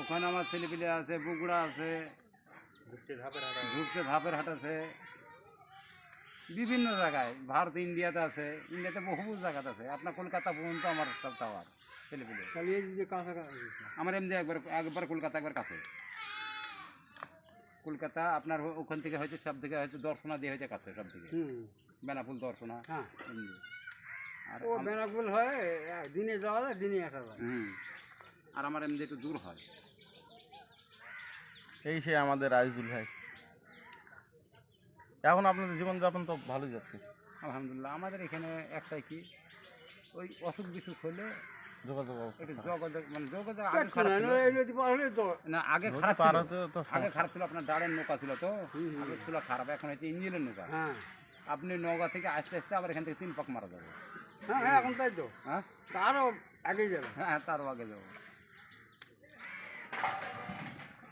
ওখানে আমার ছেলেপিলে আছে বগুড়া আছে ঘুরছে ধাপের হাট আছে। বিভিন্ন জায়গায় ভারত ইন্ডিয়াতে আছে ইন্ডিয়াতে বহু জায়গাতে আছে। আপনার কলকাতা পর্যন্ত আমার সব টাওয়ার ছেলেপিলে। আমার এমনি একবার একবার কলকাতা একবার কাছে। কলকাতা আপনার ওখান থেকে হয়তো সব থেকে হয়তো দর্শনা দিয়ে হয়তো কাছে সব থেকে হুম। বেনাফুল দর্শনা। হ্যাঁ। আর ও বেনাকুল হয় দিনে যাওয়া যায় দিনে আসা যায়। হুম। আর আমার এমনি একটু দূর হয়। এই সে আমাদের আইজুল ভাই। এখন আপনাদের জীবনযাপন তো ভালোই যাচ্ছে। আলহামদুলিল্লাহ আমাদের এখানে একটাই কি? ওই অসুখ বিসুখ হলে যোগাযোগ মানে আগে খারাপ আগে খারাপ ছিল। আগে আপনার ডাড়ের নৌকা ছিল তো। আগে ছিল খারাপ এখন হচ্ছে ইঞ্জিনের নৌকা। হ্যাঁ। আপনি নৌকা থেকে আস্তে আস্তে আবার এখান থেকে তিন পাক মারা যাবে। হ্যাঁ হ্যাঁ এখন তাই তো। হ্যাঁ? তারও আগেই যাবে। হ্যাঁ তারও আগে যাব।